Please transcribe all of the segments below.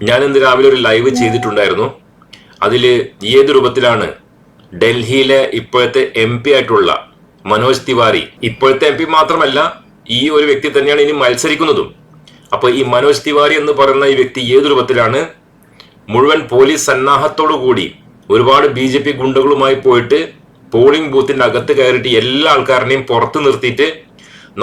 ഞാൻ ഇന്ന് രാവിലെ ഒരു ലൈവ് ചെയ്തിട്ടുണ്ടായിരുന്നു. അതിൽ ഏത് രൂപത്തിലാണ് ഡൽഹിയിലെ ഇപ്പോഴത്തെ എം പി ആയിട്ടുള്ള മനോജ് തിവാരി ഇപ്പോഴത്തെ എം പി മാത്രമല്ല ഈ ഒരു വ്യക്തി തന്നെയാണ് ഇനി മത്സരിക്കുന്നതും. അപ്പൊ ഈ മനോജ് തിവാരി എന്ന് പറയുന്ന ഈ വ്യക്തി ഏത് രൂപത്തിലാണ്? മുഴുവൻ പോലീസ് സന്നാഹത്തോടു കൂടി ഒരുപാട് ബി ജെ പി ഗുണ്ടകളുമായി പോയിട്ട് പോളിംഗ് ബൂത്തിന്റെ അകത്ത് കയറിയിട്ട് എല്ലാ ആൾക്കാരനെയും പുറത്ത് നിർത്തിയിട്ട്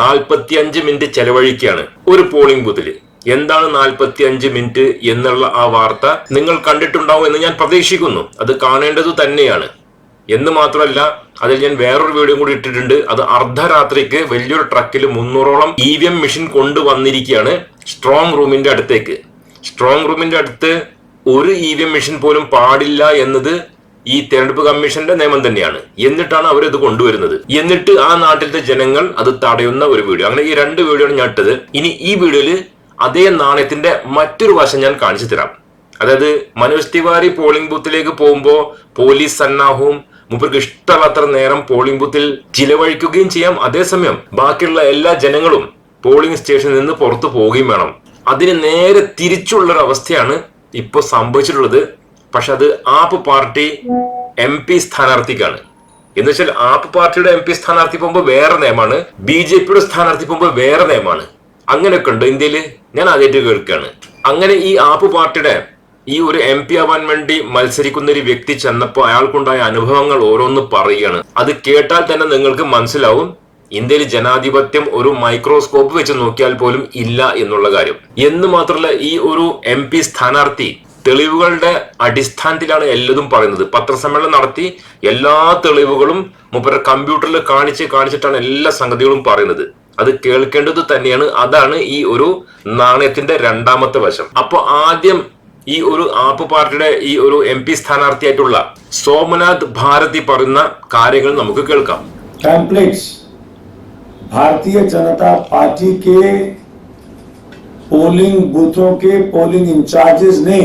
നാൽപ്പത്തി അഞ്ച് മിനിറ്റ് ചെലവഴിക്കുകയാണ് ഒരു പോളിംഗ് ബൂത്തിൽ എന്താണ് നാൽപ്പത്തി അഞ്ച് മിനിറ്റ് എന്നുള്ള ആ വാർത്ത നിങ്ങൾ കണ്ടിട്ടുണ്ടാവും എന്ന് ഞാൻ പ്രതീക്ഷിക്കുന്നു. അത് കാണേണ്ടത് തന്നെയാണ്. എന്ന് മാത്രമല്ല അതിൽ ഞാൻ വേറൊരു വീഡിയോ കൂടി ഇട്ടിട്ടുണ്ട്. അത് അർദ്ധരാത്രിക്ക് വലിയൊരു ട്രക്കിൽ മുന്നൂറോളം ഇ വി എം മെഷീൻ കൊണ്ടുവന്നിരിക്കുകയാണ് സ്ട്രോങ് റൂമിന്റെ അടുത്തേക്ക്. സ്ട്രോങ് റൂമിന്റെ അടുത്ത് ഒരു ഇ വി എം മെഷീൻ പോലും പാടില്ല എന്നത് ഈ തെരഞ്ഞെടുപ്പ് കമ്മീഷന്റെ നിയമം തന്നെയാണ്. എന്നിട്ടാണ് അവർ ഇത് കൊണ്ടുവരുന്നത്. എന്നിട്ട് ആ നാട്ടിലത്തെ ജനങ്ങൾ അത് തടയുന്ന ഒരു വീഡിയോ. അങ്ങനെ ഈ രണ്ട് വീഡിയോ ആണ് ഞാൻ ഇട്ടത്. ഇനി ഈ വീഡിയോയിൽ അതേ നാണയത്തിന്റെ മറ്റൊരു വശം ഞാൻ കാണിച്ചു തരാം. അതായത് മനോജ് തിവാരി പോളിംഗ് ബൂത്തിലേക്ക് പോകുമ്പോൾ പോലീസ് സന്നാഹവും മൂപ്പർക്ക് ഇഷ്ടമത്ര നേരം പോളിംഗ് ബൂത്തിൽ ചിലവഴിക്കുകയും ചെയ്യാം. അതേസമയം ബാക്കിയുള്ള എല്ലാ ജനങ്ങളും പോളിംഗ് സ്റ്റേഷനിൽ നിന്ന് പുറത്തു പോവുകയും വേണം. അതിന് നേരെ തിരിച്ചുള്ള ഒരു അവസ്ഥയാണ് ഇപ്പോൾ സംഭവിച്ചിട്ടുള്ളത്. പക്ഷെ അത് ആപ്പ് പാർട്ടി എം പി സ്ഥാനാർത്ഥിക്കാണ്. എന്ന് വെച്ചാൽ ആപ്പ് പാർട്ടിയുടെ എം പി സ്ഥാനാർത്ഥി പോകുമ്പോൾ വേറെ നിയമമാണ്. ബി ജെ പിയുടെ സ്ഥാനാർത്ഥി പോകുമ്പോൾ വേറെ നിയമമാണ്. അങ്ങനെയൊക്കെ ഉണ്ട്? ഇന്ത്യയിൽ ഞാൻ ആദ്യമായിട്ട് കേൾക്കുകയാണ് അങ്ങനെ ഈ ആപ്പ് പാർട്ടിയുടെ ഈ ഒരു എം പി ആവാൻ വേണ്ടി മത്സരിക്കുന്ന ഒരു വ്യക്തി ചെന്നപ്പോൾ അയാൾക്കുണ്ടായ അനുഭവങ്ങൾ ഓരോന്ന് പറയുകയാണ്. അത് കേട്ടാൽ തന്നെ നിങ്ങൾക്ക് മനസ്സിലാവും. ഇന്ത്യയിൽ ജനാധിപത്യം ഒരു മൈക്രോസ്കോപ്പ് വെച്ച് നോക്കിയാൽ പോലും ഇല്ല എന്നുള്ള കാര്യം. എന്ന് മാത്രമല്ല ഈ ഒരു എം പി സ്ഥാനാർത്ഥി തെളിവുകളുടെ അടിസ്ഥാനത്തിലാണ് എല്ലതും പറയുന്നത്. പത്രസമ്മേളനം നടത്തി എല്ലാ തെളിവുകളും മുപ്പര കമ്പ്യൂട്ടറിൽ കാണിച്ച് കാണിച്ചിട്ടാണ് എല്ലാ സംഗതികളും പറയുന്നത്. അത് കേൾക്കേണ്ടത് തന്നെയാണ് അതാണ് ഈ ഒരു നാണയത്തിന്റെ രണ്ടാമത്തെ വശം അപ്പൊ ആദ്യം ഈ ഒരു ആപ്പ് പാർട്ടിയുടെ ഈ ഒരു എം പി സ്ഥാനാർത്ഥിയായിട്ടുള്ള സോമനാഥ് ഭാരതി പറയുന്ന കാര്യങ്ങൾ നമുക്ക് കേൾക്കാം पैम्पलेट्स भारतीय जनता पार्टी के पोलिंग बूथों के पोलिंग इंचार्जेस ने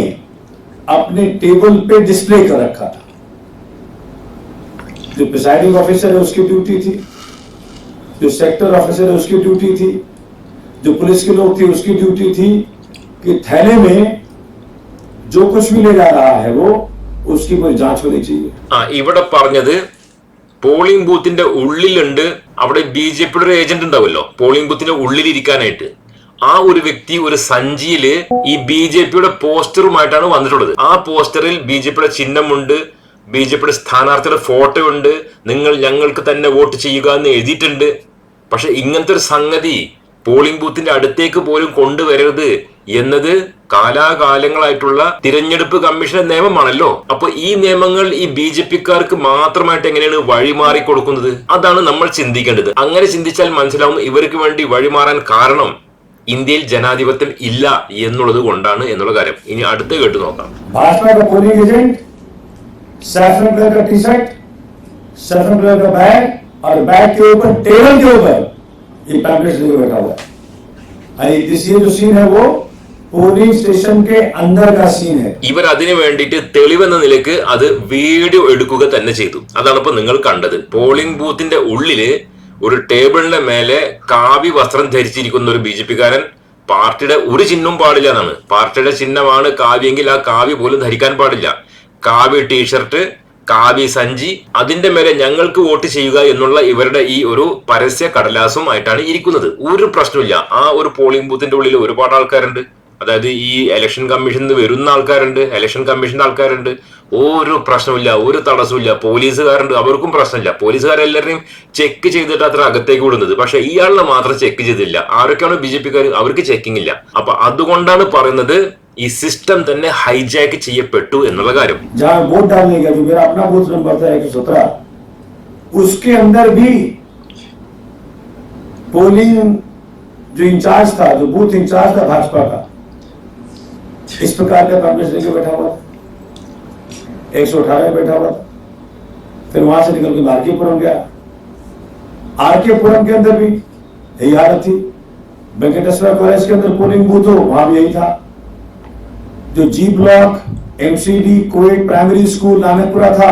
अपने टेबल पे डिस्प्ले कर रखा था जो प्रिसाइडिंग ऑफिसर है उसकी ड्यूटी थी जो सेक्टर ऑफिसर है उसकी ड्यूटी थी जो पुलिस के लोग थे उसकी ड्यूटी थी कि थैले में जो कुछ भी ले जा रहा है वो उसकी कोई जांच होनी चाहिए ആ ഇവിടെ പറഞ്ഞത് പോളിംഗ് ബൂത്തിന്റെ ഉള്ളിലുണ്ട് അവിടെ ബി ജെ പിയുടെ ഒരു ഏജന്റ് ഉണ്ടാവുമല്ലോ പോളിംഗ് ബൂത്തിന്റെ ഉള്ളിൽ ഇരിക്കാനായിട്ട് ആ ഒരു വ്യക്തി ഒരു സഞ്ചിയില് ഈ ബി ജെ പിയുടെ പോസ്റ്ററുമായിട്ടാണ് വന്നിട്ടുള്ളത് ആ പോസ്റ്ററിൽ ബി ജെ പിയുടെ ചിഹ്നമുണ്ട് ബി ജെ പിയുടെ സ്ഥാനാർത്ഥിയുടെ ഫോട്ടോ ഉണ്ട് നിങ്ങൾ ഞങ്ങൾക്ക് തന്നെ വോട്ട് ചെയ്യുക എന്ന് എഴുതിയിട്ടുണ്ട് പക്ഷെ ഇങ്ങനത്തെ ഒരു സംഗതി പോളിംഗ് ബൂത്തിന്റെ അടുത്തേക്ക് പോലും കൊണ്ടുവരരുത് എന്നത് കാലാകാലങ്ങളായിട്ടുള്ള തിരഞ്ഞെടുപ്പ് കമ്മീഷന്റെ നിയമമാണല്ലോ അപ്പൊ ഈ നിയമങ്ങൾ ഈ ബി ജെ പിക്കാർക്ക് മാത്രമായിട്ട് എങ്ങനെയാണ് വഴിമാറി കൊടുക്കുന്നത് അതാണ് നമ്മൾ ചിന്തിക്കേണ്ടത് അങ്ങനെ ചിന്തിച്ചാൽ മനസ്സിലാവും ഇവർക്ക് വേണ്ടി വഴിമാറാൻ കാരണം ഇന്ത്യയിൽ ജനാധിപത്യം ഇല്ല എന്നുള്ളത് കൊണ്ടാണ് എന്നുള്ള കാര്യം ഇനി അടുത്ത് കേട്ടു നോക്കാം भाजपा का पोलिंग एजेंट सैफरन कलर का टी शर्ट सैफरन कलर का बैग और बैग के ऊपर टेबल के ऊपर ये पैम्पलेट लेकर बैठा हुआ है और ये ये जो सीन है वो पोलिंग स्टेशन के अंदर का सीन है ഇവർ അതിനു വേണ്ടിയിട്ട് തെളിവെന്ന നിലയ്ക്ക് അത് വീഡിയോ എടുക്കുക തന്നെ ചെയ്തു അതാണ് ഇപ്പൊ നിങ്ങൾ കണ്ടത് പോളിംഗ് ബൂത്തിന്റെ ഉള്ളില് ഒരു ടേബിളിന്റെ മേലെ കാവി വസ്ത്രം ധരിച്ചിരിക്കുന്ന ഒരു ബി ജെ പിക്കാരൻ പാർട്ടിയുടെ ഒരു ചിഹ്നവും പാടില്ല എന്നാണ് പാർട്ടിയുടെ ചിഹ്നമാണ് കാവ്യെങ്കിൽ ആ കാവ്യ പോലും ധരിക്കാൻ പാടില്ല കാവ്യ ടീഷർട്ട് കാവ്യ സഞ്ചി അതിന്റെ മേലെ ഞങ്ങൾക്ക് വോട്ട് ചെയ്യുക എന്നുള്ള ഇവരുടെ ഈ ഒരു പരസ്യ കടലാസും ആയിട്ടാണ് ഇരിക്കുന്നത്. ഒരു പ്രശ്നമില്ല ആ ഒരു പോളിംഗ് ബൂത്തിന്റെ ഉള്ളിൽ ഒരുപാട് ആൾക്കാരുണ്ട്. അതായത് ഈ ഇലക്ഷൻ കമ്മീഷനിൽ നിന്ന് വരുന്ന ആൾക്കാരുണ്ട് ഇലക്ഷൻ കമ്മീഷന്റെ ആൾക്കാരുണ്ട്. ഒരു പ്രശ്നമില്ല ഒരു തടസ്സമില്ല പോലീസുകാരുണ്ട് അവർക്കും പ്രശ്നമില്ല. പോലീസുകാരെല്ലാവരെയും ചെക്ക് ചെയ്തിട്ട് അത്ര അകത്തേക്ക് വിടുന്നത്. പക്ഷെ ഇയാളിനെ മാത്രം ചെക്ക് ചെയ്തില്ല. ആരൊക്കെയാണ് ബി ജെ പിക്കാർ അവർക്ക് ചെക്കിംഗ് ഇല്ല. അപ്പൊ അതുകൊണ്ടാണ് പറയുന്നത് ഈ സിസ്റ്റം തന്നെ ഹൈജാക്ക് ചെയ്യപ്പെട്ടു എന്നുള്ള കാര്യം जहां वोट डालने गया जो मेरा अपना बूथ नंबर था एक सौ सत्रह उसके अंदर भी पोलिंग जो इंचार्ज था जो बूथ इंचार्ज था भाजपा का इस प्रकार का कांग्रेस लेके बैठा हुआ था एक सौ अठारह बैठा हुआ था फिर वहां से निकल के आरकेपुरम गया आरकेपुरम के अंदर भी यही हालत थी वेंकटेश्वर कॉलेज के अंदर पोलिंग बूथ हो वहां भी यही था जो G block MCD Covid primary school Nanakpura था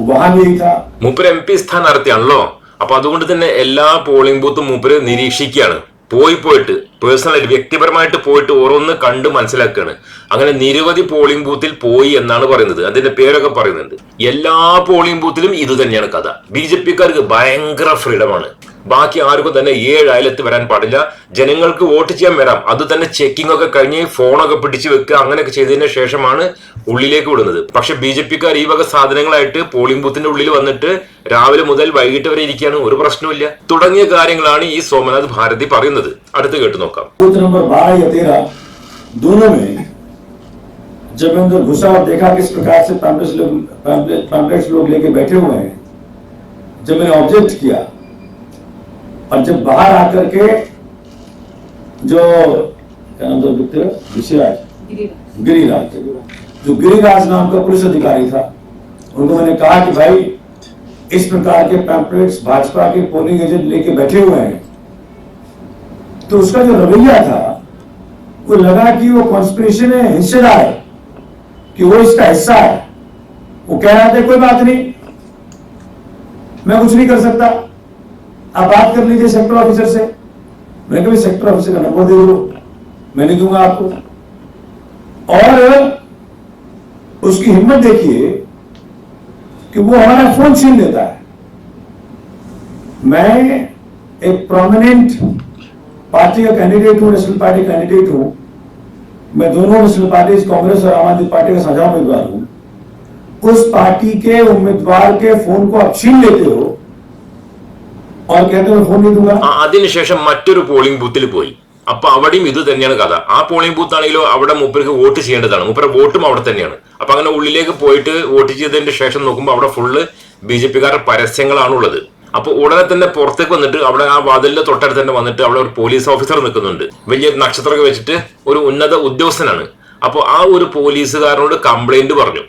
वहां भी यही था മൂപ്പര് എം പി സ്ഥാനാർത്ഥിയാണല്ലോ അപ്പൊ അതുകൊണ്ട് തന്നെ എല്ലാ പോളിംഗ് ബൂത്തും മൂപ്പര് നിരീക്ഷിക്കുകയാണ് പോയി പോയിട്ട് പേഴ്സണലായിട്ട് വ്യക്തിപരമായിട്ട് പോയിട്ട് ഓരോന്ന് കണ്ട് മനസ്സിലാക്കുകയാണ് അങ്ങനെ നിരവധി പോളിംഗ് ബൂത്തിൽ പോയി എന്നാണ് പറയുന്നത് അതിന്റെ പേരൊക്കെ പറയുന്നുണ്ട് എല്ലാ പോളിംഗ് ബൂത്തിലും ഇത് തന്നെയാണ് കഥ ബി ജെ പിക്കാർക്ക് ഭയങ്കര ഫ്രീഡമാണ് ബാക്കി ആർക്കും തന്നെ ഏഴ് അയലത്ത് വരാൻ പാടില്ല ജനങ്ങൾക്ക് വോട്ട് ചെയ്യാൻ വരാം അത് തന്നെ ചെക്കിംഗ് ഒക്കെ കഴിഞ്ഞ് ഫോണൊക്കെ പിടിച്ചു വെക്കുക അങ്ങനെയൊക്കെ ചെയ്തതിന് ശേഷമാണ് ഉള്ളിലേക്ക് വിടുന്നത് പക്ഷെ ബി ജെ പിക്കാർ ഈ വക സാധനങ്ങളായിട്ട് പോളിംഗ് ബൂത്തിന്റെ ഉള്ളിൽ വന്നിട്ട് രാവിലെ മുതൽ വൈകിട്ട് വരെ ഇരിക്കുകയാണ് ഒരു പ്രശ്നവുമില്ല തുടങ്ങിയ കാര്യങ്ങളാണ് ഈ സോമനാഥ് ഭാരതി പറയുന്നത് അടുത്ത് കേട്ടു നോക്കാം बूथ नंबर बारह या तेरह दोनों में जब मैं अंदर घुसा और देखा किस प्रकार से पैम्पलेट्स लोग पैम्पलेट्स लोग लेके बैठे हुए हैं जब मैंने ऑब्जेक्ट किया और जब बाहर आकर के जो क्या नाम था गुप्ते ऋषिराज। गिरिराज। जो गिरिराज नाम का पुलिस अधिकारी था उनको मैंने कहा कि भाई इस प्रकार के पैम्पलेट्स भाजपा के पोलिंग एजेंट लेके बैठे हुए हैं। तो उसका जो रवैया था वो लगा कि वो कॉन्स्पिरेशन में हिस्सेदार है कि वो इसका हिस्सा है। वो कह रहा था कोई बात नहीं मैं कुछ नहीं कर सकता। आप बात कर लीजिए सेक्टर ऑफिसर से। मैंने कभी सेक्टर ऑफिसर का नंबर दे दो? मैं नहीं दूँगा आपको। और उसकी हिम्मत देखिए कि वो हमारा फ़ोन छीन लेता है। मैं एक प्रोमिनेंट पार्टी का कैंडिडेट हूँ नेशनल पार्टी कैंडिडेट हूँ। मैं दोनों नेशनल पार्टी कांग्रेस और आम आदमी पार्टी का साझा उम्मीदवार हूँ। उस पार्टी के उम्मीदवार के फ़ोन को आप छीन लेते हो അതിനുശേഷം മറ്റൊരു പോളിംഗ് ബൂത്തിൽ പോയി. അപ്പൊ അവിടെയും ഇത് തന്നെയാണ് കഥ. ആ പോളിംഗ് ബൂത്ത് ആണെങ്കിലോ അവിടെ മൂപ്പർക്ക് വോട്ട് ചെയ്യേണ്ടതാണ്. മുപ്പര വോട്ടും അവിടെ തന്നെയാണ്. അപ്പൊ അങ്ങനെ ഉള്ളിലേക്ക് പോയിട്ട് വോട്ട് ചെയ്തതിന്റെ ശേഷം നോക്കുമ്പോൾ അവിടെ ഫുള്ള് ബി ജെ പിക്കാരുടെ പരസ്യങ്ങളാണുള്ളത്. അപ്പൊ ഉടനെ തന്നെ പുറത്തേക്ക് വന്നിട്ട് അവിടെ ആ വാതിലിന്റെ തൊട്ടടുത്ത് തന്നെ വന്നിട്ട് അവിടെ ഒരു പോലീസ് ഓഫീസർ നിൽക്കുന്നുണ്ട്. വലിയ നക്ഷത്രമൊക്കെ വെച്ചിട്ട് ഒരു ഉന്നത ഉദ്യോഗസ്ഥനാണ്. അപ്പോൾ ആ ഒരു പോലീസുകാരനോട് കംപ്ലൈന്റ് പറഞ്ഞു.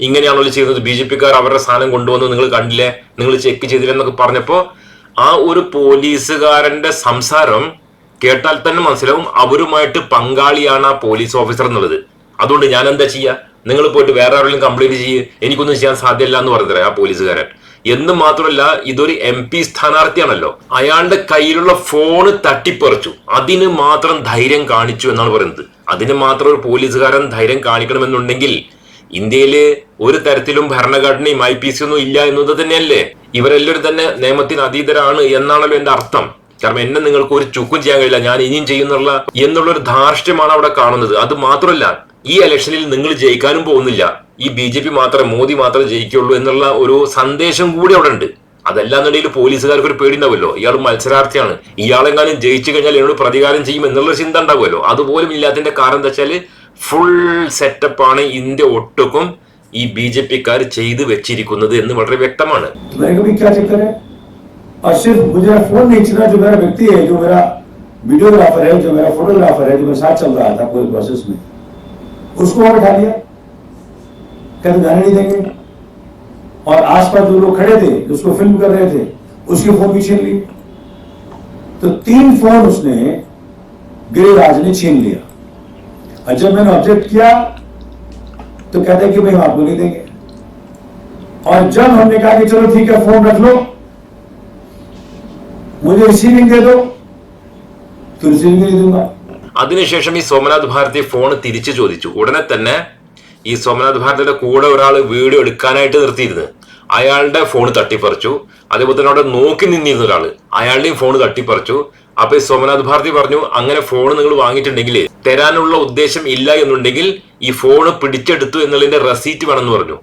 ഇങ്ങനെയാണല്ലോ ചെയ്യുന്നത്? ബി ജെ പിക്കാർ അവരുടെ സാധനം കൊണ്ടുവന്ന്. നിങ്ങൾ കണ്ടില്ലേ? നിങ്ങൾ ചെക്ക് ചെയ്തില്ലെന്നൊക്കെ പറഞ്ഞപ്പോൾ പറഞ്ഞപ്പോ ആ ഒരു പോലീസുകാരന്റെ സംസാരം കേട്ടാൽ തന്നെ മനസ്സിലാവും അവരുമായിട്ട് പങ്കാളിയാണ് ആ പോലീസ് ഓഫീസർ എന്നുള്ളത്. അതുകൊണ്ട് ഞാൻ എന്താ ചെയ്യുക നിങ്ങൾ പോയിട്ട് വേറെ ആരെങ്കിലും കംപ്ലൈന്റ് ചെയ്യ്. എനിക്കൊന്നും ചെയ്യാൻ സാധ്യമല്ല എന്ന് പറഞ്ഞത് ആ പോലീസുകാരൻ? എന്ന് മാത്രമല്ല ഇതൊരു എം പി സ്ഥാനാർത്ഥിയാണല്ലോ. അയാളുടെ കയ്യിലുള്ള ഫോണ് തട്ടിപ്പറിച്ചു. അതിന് മാത്രം ധൈര്യം കാണിച്ചു എന്നാണ് പറയുന്നത്. അതിന് മാത്രം ഒരു പോലീസുകാരൻ ധൈര്യം കാണിക്കണമെന്നുണ്ടെങ്കിൽ ഇന്ത്യയിൽ ഒരു തരത്തിലും ഭരണഘടനയും ഐ പി സി ഒന്നും ഇല്ല എന്നത് തന്നെയല്ലേ? ഇവരെല്ലാവരും തന്നെ നിയമത്തിന് അതീതരാണ് എന്നാണല്ലോ എന്റെ അർത്ഥം. കാരണം എന്നെ നിങ്ങൾക്ക് ഒരു ചുക്കും ചെയ്യാൻ കഴിയില്ല ഞാൻ ഇനിയും ചെയ്യുന്നുള്ള എന്നുള്ള ഒരു ധാർഷ്ട്യമാണ് അവിടെ കാണുന്നത്. അത് മാത്രമല്ല ഈ ഇലക്ഷനിൽ നിങ്ങൾ ജയിക്കാനും പോകുന്നില്ല. ഈ ബി ജെ പി മാത്രമേ മോദി മാത്രമേ ജയിക്കുള്ളൂ എന്നുള്ള ഒരു സന്ദേശം കൂടി അവിടെ ഉണ്ട്. അതല്ലാന്നുണ്ടെങ്കിൽ പോലീസുകാർക്ക് ഒരു പേടിണ്ടാവുമല്ലോ ഇയാൾ മത്സരാർത്ഥിയാണ്. ഇയാളെങ്ങാനും ജയിച്ചു കഴിഞ്ഞാൽ എന്നോട് പ്രതികാരം ചെയ്യും എന്നുള്ള ചിന്ത ഉണ്ടാവുമല്ലോ. അതുപോലും ഇല്ലാത്തതിന്റെ കാരണം എന്താ വെച്ചാൽ ഫുൾ സെറ്റപ്പാണ് ഇന്ത്യ ഒട്ടുക്കും ഈ ബി ജെ പിക്കാർ ചെയ്തു വെച്ചിരിക്കുന്നത് എന്ന് വളരെ വ്യക്തമാണ് तो मैंने कहा "भी क्या चक्कर है और सिर्फ मुझे फोन नहीं छीना जो मेरा व्यक्ति है जो मेरा वीडियोग्राफर है जो मेरा फोटोग्राफर है जो मेरे साथ चल रहा था पूरे प्रोसेस में उसको वहां बैठा दिया कहते जाने नहीं देंगे और आसपास जो लोग खड़े थे जो उसको फिल्म कर रहे थे उसकी फोन भी छीन ली तो तीन फोन उसने गिरिराज ने छीन लिया और जब मैंने ऑब्जेक्ट किया तो कहते कि भाई हम आपको नहीं देंगे और जब हमने कहा कि चलो ठीक है फोन रख लो मुझे रिसीविंग दे दो तो रिसीविंग नहीं दूंगा അതിനുശേഷം ഈ സോമനാഥ് ഭാരതി ഫോൺ തിരിച്ചു ചോദിച്ചു ഉടനെ തന്നെ ഈ സോമനാഥ് ഭാരതിയുടെ കൂടെ ഒരാൾ വീഡിയോ എടുക്കാനായിട്ട് നിർത്തിയിരുന്നു അയാളുടെ ഫോൺ തട്ടിപ്പറിച്ചു അതേപോലെ തന്നെ അവിടെ നോക്കി നിന്നിരുന്ന ഒരാള് അയാളുടെയും ഫോൺ തട്ടിപ്പറിച്ചു അപ്പൊ സോമനാഥ് ഭാരതി പറഞ്ഞു അങ്ങനെ ഫോൺ നിങ്ങൾ വാങ്ങിയിട്ടുണ്ടെങ്കിൽ തരാനുള്ള ഉദ്ദേശം ഇല്ല എന്നുണ്ടെങ്കിൽ ഈ ഫോൺ പിടിച്ചെടുത്തു എന്നുള്ളതിന്റെ റെസീറ്റ് വേണമെന്ന് പറഞ്ഞു.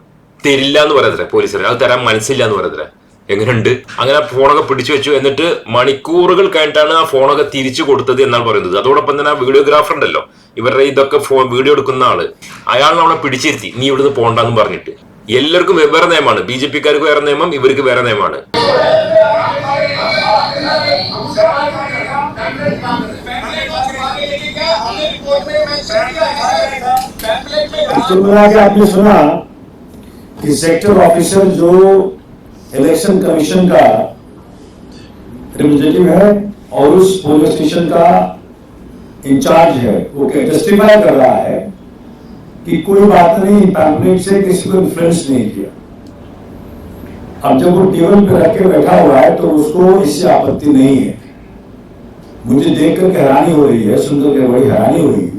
തരില്ല എന്ന് പറയത്രേ പോലീസുകാർ അത് തരാൻ മനസ്സില്ല എന്ന് പറയത്രേ എങ്ങനെയുണ്ട്? അങ്ങനെ ഫോണൊക്കെ പിടിച്ചു വെച്ചു എന്നിട്ട് മണിക്കൂറുകൾ കഴിഞ്ഞിട്ടാണ് ആ ഫോണൊക്കെ തിരിച്ചു കൊടുത്തത് എന്നാണ് പറയുന്നത്. അതോടൊപ്പം തന്നെ ആ വീഡിയോഗ്രാഫർ ഉണ്ടല്ലോ ഇവരുടെ ഇതൊക്കെ ഫോൺ വീഡിയോ എടുക്കുന്ന ആൾ. അയാൾ നമ്മളെ പിടിച്ചിരുത്തി നീ ഇവിടുന്ന് പോണ്ടെന്ന് പറഞ്ഞിട്ട്. എല്ലാവർക്കും വെവ്വേറെ നിയമമാണ്. ബി ജെ പിക്കാർക്ക് വേറെ നിയമം ഇവർക്ക് വേറെ നിയമമാണ്. आपने सुना कि सेक्टर ऑफिसर जो इलेक्शन कमीशन का रिप्रेजेंटेटिव है और उस पुलिस स्टेशन का इंचार्ज है, वो जस्टिफाई कर रहा है कि कोई बात नहीं पैम्पलेट से किसी को इन्फ्लुएंस नहीं किया। अब जब वो टेबल पे रख के बैठा हुआ है तो उसको इससे आपत्ति नहीं है। मुझे देख करके हैरानी हो रही है सुनकर के बड़ी हैरानी हुई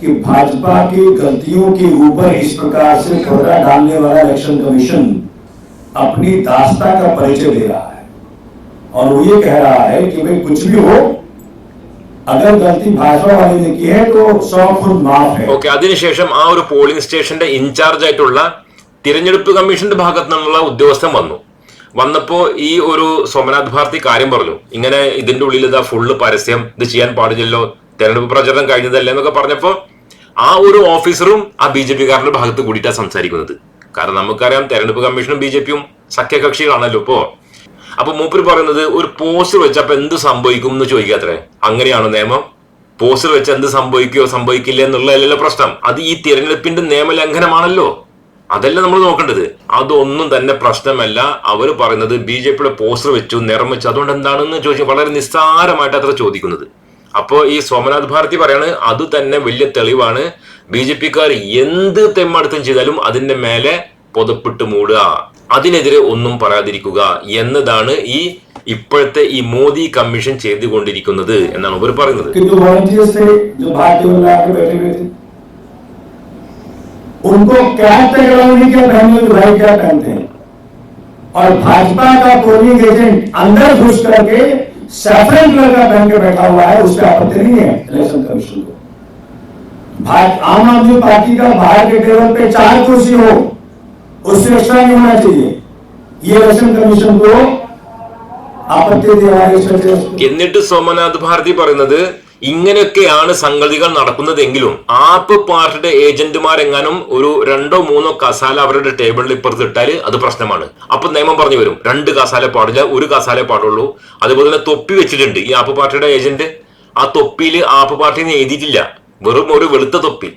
कि भाजपा की गलतियों के ऊपर इस प्रकार से पर्दा डालने वाला इलेक्शन कमीशन अपनी दास्ता का परिचय दे रहा है और वो ये कह रहा है कि भाई कुछ भी हो अगर गलती भाजपा वाले ने की है तो सौ खुद माफ है ഓക്കെ അതിനുശേഷം ആ ഒരു പോളിംഗ് സ്റ്റേഷന്റെ ഇൻചാർജ് ആയിട്ടുള്ള തിരഞ്ഞെടുപ്പ് കമ്മീഷന്റെ ഭാഗത്തു നിന്നുള്ള ഉദ്യോഗസ്ഥൻ വന്നു വന്നപ്പോ ഈ ഒരു സോമനാഥ് ഭാർത്തി കാര്യം പറഞ്ഞു. ഇങ്ങനെ ഇതിന്റെ ഉള്ളിൽ ഇതാ ഫുള്ള് പരസ്യം ഇത് ചെയ്യാൻ പാടില്ലല്ലോ തെരഞ്ഞെടുപ്പ് പ്രചരണം കഴിഞ്ഞതല്ലേ എന്നൊക്കെ പറഞ്ഞപ്പോ ആ ഒരു ഓഫീസറും ആ ബി ജെ പിക്കാരന്റെ ഭാഗത്ത് കൂടിയിട്ടാണ് സംസാരിക്കുന്നത്. കാരണം നമുക്കറിയാം തെരഞ്ഞെടുപ്പ് കമ്മീഷനും ബി ജെ പിയും സഖ്യകക്ഷികളാണല്ലോ ഇപ്പോ. അപ്പൊ മൂപ്പര് പറയുന്നത് ഒരു പോസ്റ്റർ വെച്ച് അപ്പൊ എന്ത് സംഭവിക്കും എന്ന് ചോദിക്കാത്രേ അങ്ങനെയാണോ നിയമം? പോസ്റ്റർ വെച്ച് എന്ത് സംഭവിക്കുകയോ സംഭവിക്കില്ല എന്നുള്ളതല്ലല്ലോ പ്രശ്നം. അത് ഈ തിരഞ്ഞെടുപ്പിന്റെ നിയമലംഘനമാണല്ലോ. അതല്ല നമ്മൾ നോക്കേണ്ടത്. അതൊന്നും തന്നെ പ്രശ്നമല്ല. അവർ പറയുന്നത് ബി ജെ പിയുടെ പോസ്റ്റർ വെച്ചു നിറം വെച്ചു. അതുകൊണ്ട് എന്താണെന്ന് ചോദിച്ചു വളരെ നിസ്സാരമായിട്ട് അത്ര ചോദിക്കുന്നത്. അപ്പോ ഈ സോമനാഥ് ഭാരതി പറയാണ് അത് തന്നെ വലിയ തെളിവാണ്. ബി ജെ പിക്കാർ എന്ത് തെമ്മടുത്തം ചെയ്താലും അതിന്റെ മേലെ പുതപ്പിട്ട് മൂടുക. അതിനെതിരെ ഒന്നും പറയാതിരിക്കുക എന്നതാണ് ഈ ഇപ്പോഴത്തെ ഈ മോദി കമ്മീഷൻ ചെയ്തുകൊണ്ടിരിക്കുന്നത് എന്നാണ് അവർ പറയുന്നത്. उनको क्या तय करा उन्हें क्या पहने हुए भाई क्या पहनते हैं और भाजपा का पोलिंग एजेंट अंदर घुस करके सैफरन कलर का पहन के बैठा हुआ है उसका आपत्ति नहीं है इलेक्शन कमीशन को भाज- आम आदमी पार्टी का बाहर के टेबल पे चार कुर्सी हो उससे एक्स्ट्रा नहीं होना चाहिए ये इलेक्शन कमीशन को आपत्ति दे रहा है इस वजह से എന്നിട്ട് സോമനാഥ് ഭാരതി പറയുന്നത് ഇങ്ങനെയൊക്കെയാണ് സംഗതികൾ നടക്കുന്നതെങ്കിലും ആപ്പ് പാർട്ടിയുടെ ഏജന്റുമാരെങ്ങാനും ഒരു രണ്ടോ മൂന്നോ കസാല അവരുടെ ടേബിളിൽ ഇപ്പുറത്ത് ഇട്ടാൽ അത് പ്രശ്നമാണ്. അപ്പൊ നിയമം പറഞ്ഞു വരും രണ്ട് കസാല പാടില്ല ഒരു കസാല പാടുള്ളൂ. അതുപോലെ തന്നെ തൊപ്പി വെച്ചിട്ടുണ്ട് ഈ ആപ്പ് പാർട്ടിയുടെ ഏജന്റ്. ആ തൊപ്പിയിൽ ആപ്പ് പാർട്ടിന്ന് എഴുതിയിട്ടില്ല വെറും ഒരു വെളുത്ത തൊപ്പി.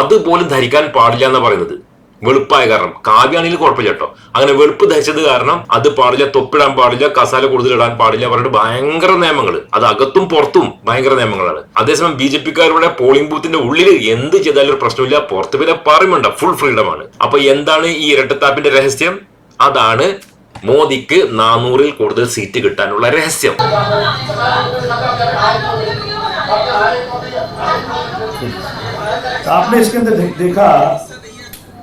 അതുപോലും ധരിക്കാൻ പാടില്ല എന്ന് പറയുന്നത്. വെളുപ്പായ കാരണം കാവ്യാണെങ്കിൽ കുഴപ്പമില്ല കേട്ടോ അങ്ങനെ വെളുപ്പ് ധരിച്ചത് കാരണം അത് പാടില്ല തൊപ്പിടാൻ പാടില്ല കസാല കൂടുതൽ ഇടാൻ പാടില്ല അവരുടെ ഭയങ്കര നിയമങ്ങൾ അത് അകത്തും പുറത്തും ഭയങ്കര നിയമങ്ങളാണ് അതേസമയം ബി ജെ പിക്കാരുടെ പോളിംഗ് ബൂത്തിന്റെ ഉള്ളിൽ എന്ത് ചെയ്താലും ഒരു പ്രശ്നമില്ല പുറത്ത് പിന്നെ പറയുമുണ്ട ഫുൾ ഫ്രീഡം ആണ് അപ്പൊ എന്താണ് ഈ ഇരട്ടത്താപ്പിന്റെ രഹസ്യം അതാണ് മോദിക്ക് നാനൂറിൽ കൂടുതൽ സീറ്റ് കിട്ടാനുള്ള രഹസ്യം तो आपने इसके अंदर दे- देखा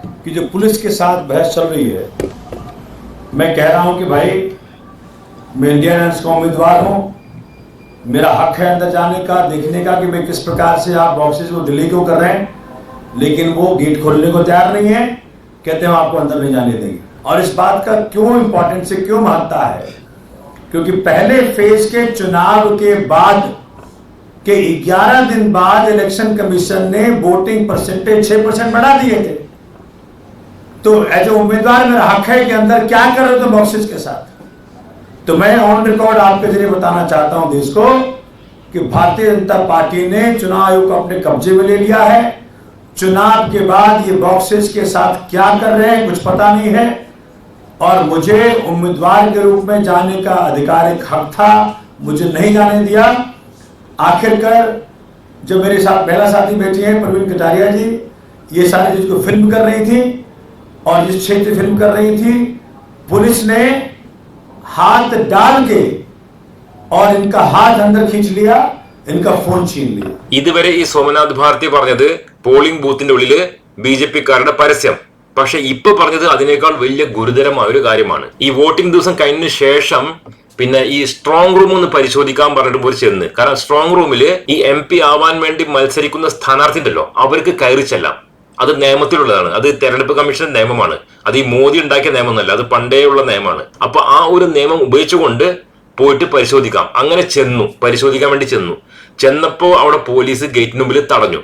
कि जो पुलिस के साथ बहस चल रही है, मैं कह रहा हूँ कि भाई, मैं इंडियन एलायंस का उम्मीदवार हूँ। मेरा हक है अंदर जाने का, देखने का कि मैं किस प्रकार से आप बॉक्सेस को दिल्ली क्यों कर रहे हैं। लेकिन वो गेट खोलने को तैयार नहीं है। कहते हैं आपको अंदर नहीं जाने देंगे। और इस बात का क्यों इंपॉर्टेंस है क्यों महत्ता है? क्योंकि पहले फ़ेज़ के चुनाव के बाद, के 11 दिन बाद इलेक्शन कमीशन ने वोटिंग परसेंटेज 6 परसेंट बढ़ा दिए थे। तो एज ए उम्मीदवार मेरा हक है कि अंदर क्या कर रहे हो थे बॉक्सेस के साथ? तो मैं ऑन रिकॉर्ड आपके ज़रिए बताना चाहता हूँ देश को कि भारतीय जनता पार्टी ने चुनाव आयोग को अपने कब्जे में ले लिया है। चुनाव के बाद ये बॉक्सेस के साथ क्या कर रहे हैं कुछ पता नहीं है। और मुझे उम्मीदवार के रूप में जाने का अधिकारिक हक था, मुझे नहीं जाने दिया। आखिरकार जो मेरे साथ पहला साथी बैठी है प्रवीण कटारिया जी, ये सारी चीज़ को फ़िल्म कर रही थी। और जिस क्षेत्र फिल्म कर रही थी पुलिस ने हाथ डाल के और इनका हाथ अंदर खींच लिया इनका फोन छीन लिया ഇതുവരെ ഈ സോമനാഥ് ഭാരതി പറഞ്ഞത് പോളിംഗ് ബൂത്തിന്റെ ഉള്ളില് ബി ജെ പിക്കാരുടെ പരസ്യം പക്ഷെ ഇപ്പൊ പറഞ്ഞത് അതിനേക്കാൾ വലിയ ഗുരുതരമായ ഒരു കാര്യമാണ് ഈ വോട്ടിംഗ് ദിവസം കഴിഞ്ഞതിന് ശേഷം പിന്നെ ഈ സ്ട്രോങ് റൂം ഒന്ന് പരിശോധിക്കാൻ പറഞ്ഞിട്ട് പോയി ചെന്ന് കാരണം സ്ട്രോങ് റൂമിൽ ഈ എം പി ആവാൻ വേണ്ടി മത്സരിക്കുന്ന സ്ഥാനാർത്ഥി ഉണ്ടല്ലോ അവർക്ക് കയറി ചെല്ലാം അത് നിയമത്തിലുള്ളതാണ്. അത് തെരഞ്ഞെടുപ്പ് കമ്മീഷൻ നിയമമാണ്. അത് ഈ മോദി ഉണ്ടാക്കിയ നിയമമൊന്നുമല്ല അത് പണ്ടേയുള്ള നിയമമാണ്. അപ്പൊ ആ ഒരു നിയമം ഉപയോഗിച്ചുകൊണ്ട് പോയിട്ട് പരിശോധിക്കാം. അങ്ങനെ ചെന്നു പരിശോധിക്കാൻ വേണ്ടി ചെന്നു. ചെന്നപ്പോൾ അവിടെ പോലീസ് ഗേറ്റിന് മുമ്പിൽ തടഞ്ഞു.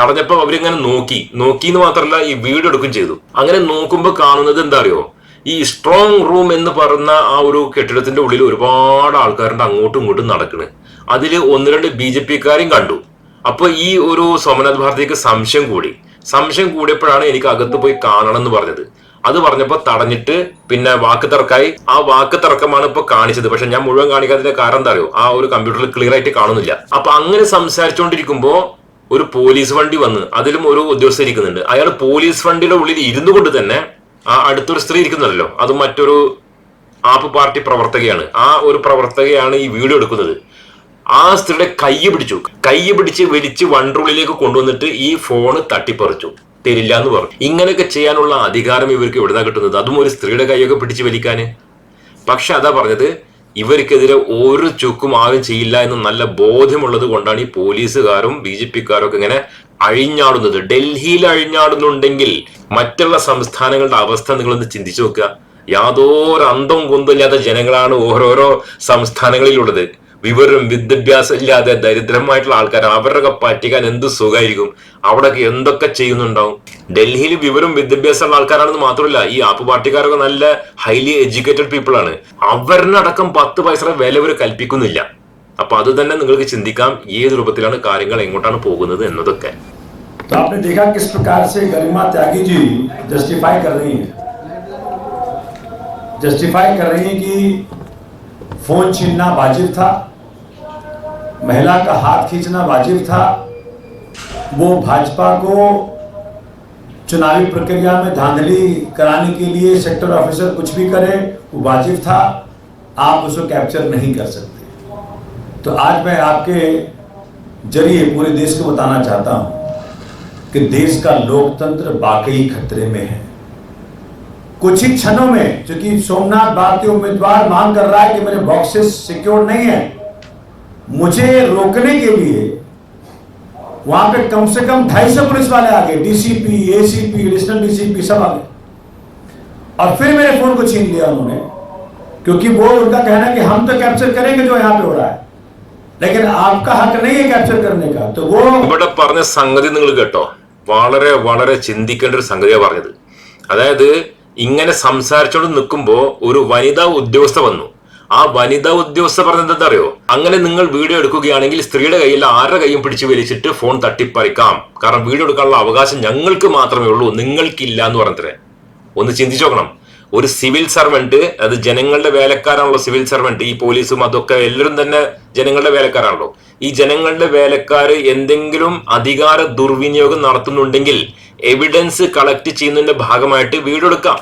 തടഞ്ഞപ്പോൾ അവരിങ്ങനെ നോക്കി. നോക്കി എന്ന് മാത്രമല്ല ഈ വീട് എടുക്കും ചെയ്തു. അങ്ങനെ നോക്കുമ്പോൾ കാണുന്നത് എന്താ അറിയോ ഈ സ്ട്രോങ് റൂം എന്ന് പറയുന്ന ആ ഒരു കെട്ടിടത്തിന്റെ ഉള്ളിൽ ഒരുപാട് ആൾക്കാരുണ്ട് അങ്ങോട്ടും ഇങ്ങോട്ടും നടക്കണ്. അതിൽ ഒന്ന് രണ്ട് ബി ജെ കണ്ടു. അപ്പൊ ഈ ഒരു സോമനാഥ് ഭാരതിക്ക് സംശയം കൂടി. സംശയം കൂടിയപ്പോഴാണ് എനിക്ക് അകത്ത് പോയി കാണണം എന്ന് പറഞ്ഞത്. അത് പറഞ്ഞപ്പോ തടഞ്ഞിട്ട് പിന്നെ വാക്ക് തർക്കായി. ആ വാക്ക് തർക്കമാണ് ഇപ്പൊ കാണിച്ചത്. പക്ഷെ ഞാൻ മുഴുവൻ കാണിക്കാത്തതിന്റെ കാരണം എന്താ അറിയോ? ആ ഒരു കമ്പ്യൂട്ടറിൽ ക്ലിയർ ആയിട്ട് കാണുന്നില്ല. അപ്പൊ അങ്ങനെ സംസാരിച്ചുകൊണ്ടിരിക്കുമ്പോ ഒരു പോലീസ് വണ്ടി വന്ന് അതിലും ഒരു ഉദ്യോഗസ്ഥർ ഇരിക്കുന്നുണ്ട്. അയാൾ പോലീസ് വണ്ടിയുടെ ഉള്ളിൽ ഇരുന്നു കൊണ്ട് തന്നെ ആ അടുത്തൊരു സ്ത്രീ ഇരിക്കുന്നുണ്ടല്ലോ. അത് മറ്റൊരു ആപ്പ് പാർട്ടി പ്രവർത്തകയാണ്. ആ ഒരു പ്രവർത്തകയാണ് ഈ വീഡിയോ എടുക്കുന്നത്. ആ സ്ത്രീയുടെ കൈ പിടിച്ചു. കൈ പിടിച്ച് വലിച്ച് വണ്ടറുള്ളിലേക്ക് കൊണ്ടുവന്നിട്ട് ഈ ഫോണ് തട്ടിപ്പറിച്ചു. തരില്ല എന്ന് പറഞ്ഞു. ഇങ്ങനെയൊക്കെ ചെയ്യാനുള്ള അധികാരം ഇവർക്ക് എവിടുന്നാ കിട്ടുന്നത്? അതും ഒരു സ്ത്രീയുടെ കൈയൊക്കെ പിടിച്ച് വലിക്കാന്. പക്ഷെ അതാ പറഞ്ഞത് ഇവർക്കെതിരെ ഒരു ചുക്കും ആരും ചെയ്യില്ല എന്ന് നല്ല ബോധ്യമുള്ളത് കൊണ്ടാണ് ഈ പോലീസുകാരും ബി ജെ പിക്കാരും ഒക്കെ ഇങ്ങനെ അഴിഞ്ഞാടുന്നത്. ഡൽഹിയിൽ അഴിഞ്ഞാടുന്നുണ്ടെങ്കിൽ മറ്റുള്ള സംസ്ഥാനങ്ങളുടെ അവസ്ഥ നിങ്ങളൊന്ന് ചിന്തിച്ചു നോക്കുക. യാതൊരു അന്തവും കുന്തമില്ലാത്ത ജനങ്ങളാണ് ഓരോരോ സംസ്ഥാനങ്ങളിലുള്ളത്. വിവരം വിദ്യാഭ്യാസം ഇല്ലാതെ ദരിദ്രമായിട്ടുള്ള ആൾക്കാർ അവരൊക്കെ പറ്റിക്കാൻ എന്ത് സുഖമായിരിക്കും അവിടെയൊക്കെ എന്തൊക്കെ ചെയ്യുന്നുണ്ടാവും ഡൽഹിയിൽ വിവരം വിദ്യാഭ്യാസമുള്ള ആൾക്കാരാണെന്ന് മാത്രമല്ല ഈ ആപ്പ് പാർട്ടിക്കാരൊക്കെ നല്ല ഹൈലി എഡ്യൂക്കേറ്റഡ് പീപ്പിൾ ആണ് അവരിനടക്കം പത്ത് പൈസ വില ഇവർ കൽപ്പിക്കുന്നില്ല അപ്പൊ അത് തന്നെ നിങ്ങൾക്ക് ചിന്തിക്കാം ഏത് രൂപത്തിലാണ് കാര്യങ്ങൾ എങ്ങോട്ടാണ് പോകുന്നത് എന്നതൊക്കെ तो आपने देखा किस प्रकार से गरिमा त्यागी जी जस्टिफाई कर रही हैं जस्टिफाई कर रही हैं कि फोन छीनना वाजिब था महिला का हाथ खींचना वाजिब था। वो भाजपा को चुनावी प्रक्रिया में धांधली कराने के लिए सेक्टर ऑफिसर कुछ भी करे, वो वाजिब था। आप उसको कैप्चर नहीं कर सकते। तो आज मैं आपके ज़रिए पूरे देश को बताना चाहता हूँ कि देश का लोकतंत्र वाकई खतरे में है। कुछ ही क्षणों में, चूँकि सोमनाथ भारतीय उम्मीदवार मांग कर रहा है कि मेरे बॉक्सेस सिक्योर नहीं है मुझे रोकने के लिए वहां पे कम से कम ढाई सौ पुलिस वाले आ गए डीसीपी एसीपी एडिशनल डीसीपी सब आ गए और फिर मेरे फोन को छीन लिया उन्होंने क्योंकि वो उनका कहना है कि हम तो कैप्चर करेंगे जो यहाँ पे हो रहा है लेकिन आपका हक नहीं है कैप्चर करने का तो वो ഇവിടെ പറഞ്ഞ സംഗതി നിങ്ങൾ കേട്ടോ വളരെ വളരെ ചിന്തിക്കേണ്ട ഒരു സംഗതിയാണ് പറഞ്ഞത് അതായത് ഇങ്ങനെ സംസാരിച്ചോണ്ട് നിൽക്കുമ്പോ ഒരു വനിതാ ഉദ്യോഗസ്ഥ വന്നു ആ വനിതാ ഉദ്യോഗസ്ഥ പറഞ്ഞത് എന്താ അറിയോ അങ്ങനെ നിങ്ങൾ വീഡിയോ എടുക്കുകയാണെങ്കിൽ സ്ത്രീയുടെ കയ്യിൽ ആരുടെ കൈയും പിടിച്ച് വലിച്ചിട്ട് ഫോൺ തട്ടിപ്പറിക്കാം. കാരണം വീഡിയോ എടുക്കാനുള്ള അവകാശം ഞങ്ങൾക്ക് മാത്രമേ ഉള്ളൂ നിങ്ങൾക്കില്ല എന്ന് പറഞ്ഞത്രേ ഒന്ന് ചിന്തിച്ചു നോക്കണം. ഒരു സിവിൽ സർവന്റ് അത് ജനങ്ങളുടെ വേലക്കാരാണല്ലോ സിവിൽ സർവന്റ് ഈ പോലീസും അതൊക്കെ എല്ലാവരും തന്നെ ജനങ്ങളുടെ വേലക്കാരാണല്ലോ. ഈ ജനങ്ങളുടെ വേലക്കാർ എന്തെങ്കിലും അധികാര ദുർവിനിയോഗം നടത്തുന്നുണ്ടെങ്കിൽ എവിഡൻസ് കളക്ട് ചെയ്യുന്നതിന്റെ ഭാഗമായിട്ട് വീടെടുക്കാം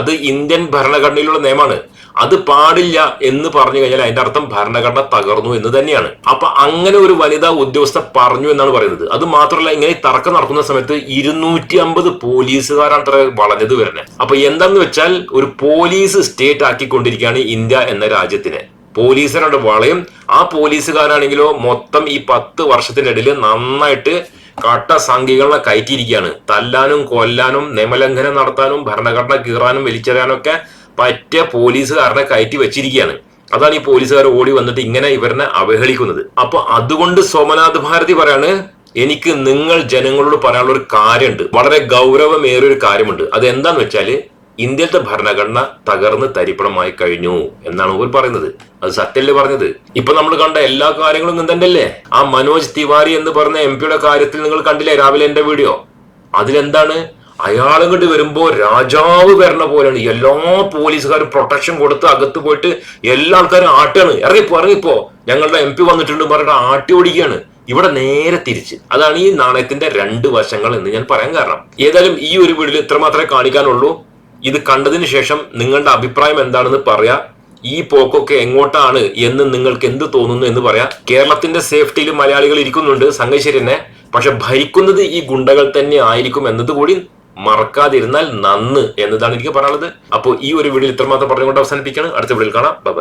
അത് ഇന്ത്യൻ ഭരണഘടനയിലുള്ള നിയമമാണ്. അത് പാടില്ല എന്ന് പറഞ്ഞു കഴിഞ്ഞാൽ അതിന്റെ അർത്ഥം ഭരണഘടന തകർന്നു എന്ന് തന്നെയാണ്. അപ്പൊ അങ്ങനെ ഒരു വനിതാ ഉദ്യോഗസ്ഥ പറഞ്ഞു എന്നാണ് പറയുന്നത്. അത് മാത്രമല്ല ഇങ്ങനെ തർക്കം നടക്കുന്ന സമയത്ത് ഇരുന്നൂറ്റി അമ്പത് പോലീസുകാരാണ് അത്ര വളഞ്ഞത് വരുന്നത് അപ്പൊ എന്താന്ന് വെച്ചാൽ ഒരു പോലീസ് സ്റ്റേറ്റ് ആക്കിക്കൊണ്ടിരിക്കുകയാണ് ഇന്ത്യ എന്ന രാജ്യത്തിനെ. പോലീസുകാരുടെ വളയും ആ പോലീസുകാരാണെങ്കിലോ മൊത്തം ഈ പത്ത് വർഷത്തിനിടയിൽ നന്നായിട്ട് കട്ട സംഘികളെ കയറ്റിയിരിക്കുകയാണ്. തല്ലാനും കൊല്ലാനും നിയമലംഘനം നടത്താനും ഭരണഘടന കീറാനും വലിച്ചെറിയാനും ഒക്കെ പറ്റിയ പോലീസുകാരനെ കയറ്റി വെച്ചിരിക്കുകയാണ്. അതാണ് ഈ പോലീസുകാർ ഓടി വന്നിട്ട് ഇങ്ങനെ ഇവരനെ അവഹേളിക്കുന്നത്. അപ്പൊ അതുകൊണ്ട് സോമനാഥ് ഭാരതി പറയാണ് എനിക്ക് നിങ്ങൾ ജനങ്ങളോട് പറയാനുള്ള ഒരു കാര്യമുണ്ട്. വളരെ ഗൗരവമേറിയ ഒരു കാര്യമുണ്ട്. അത് എന്താന്ന് വെച്ചാൽ ഇന്ത്യത്തെ ഭരണഘടന തകർന്ന് തരിപ്പണമായി കഴിഞ്ഞു എന്നാണ് അവർ പറയുന്നത്. അത് സത്യല്ലേ പറഞ്ഞത്? ഇപ്പൊ നമ്മൾ കണ്ട എല്ലാ കാര്യങ്ങളും ഇങ്ങനെ ആ മനോജ് തിവാരി എന്ന് പറഞ്ഞ എം പിയുടെ കാര്യത്തിൽ നിങ്ങൾ കണ്ടില്ലേ രാവിലെ എന്റെ വീഡിയോ? അതിലെന്താണ്? കൊണ്ട് വരുമ്പോ രാജാവ് വരണ പോലെയാണ്. എല്ലാ പോലീസുകാരും പ്രൊട്ടക്ഷൻ കൊടുത്ത് അകത്ത് പോയിട്ട് എല്ലാ ആൾക്കാരും ആട്ടാണ്. ഇറങ്ങിപ്പോ ഇറങ്ങിപ്പോ ഞങ്ങളുടെ എം പി വന്നിട്ടുണ്ട് പറഞ്ഞിട്ട് ആട്ടി ഓടിക്കുകയാണ്. ഇവിടെ നേരെ തിരിച്ച്. അതാണ് ഈ നാണയത്തിന്റെ രണ്ട് വശങ്ങൾ എന്ന് ഞാൻ പറയാൻ കാരണം. ഏതായാലും ഈ ഒരു വീഡിയോയിൽ ഇത്രമാത്രമേ കാണിക്കാനുള്ളൂ. ഇത് കണ്ടതിന് ശേഷം നിങ്ങളുടെ അഭിപ്രായം എന്താണെന്ന് പറയാ. ഈ പോക്കൊക്കെ എങ്ങോട്ടാണ് എന്ന് നിങ്ങൾക്ക് എന്ത് തോന്നുന്നു എന്ന് പറയാം. കേരളത്തിന്റെ സേഫ്റ്റിയിൽ മലയാളികൾ ഇരിക്കുന്നുണ്ട്. തന്നെ. പക്ഷെ ഭരിക്കുന്നത് ഈ ഗുണ്ടകൾ തന്നെ ആയിരിക്കും എന്നത് കൂടി മറക്കാതിരുന്നാൽ നന്ന് എന്നതാണ് എനിക്ക് പറയാനുള്ളത്. അപ്പോൾ ഈ ഒരു വീഡിയോ ഇത്രമാത്രം പറഞ്ഞുകൊണ്ട് അവസാനിപ്പിക്കുകയാണ്. അടുത്ത വീഡിയോയിൽ കാണാം. ബൈ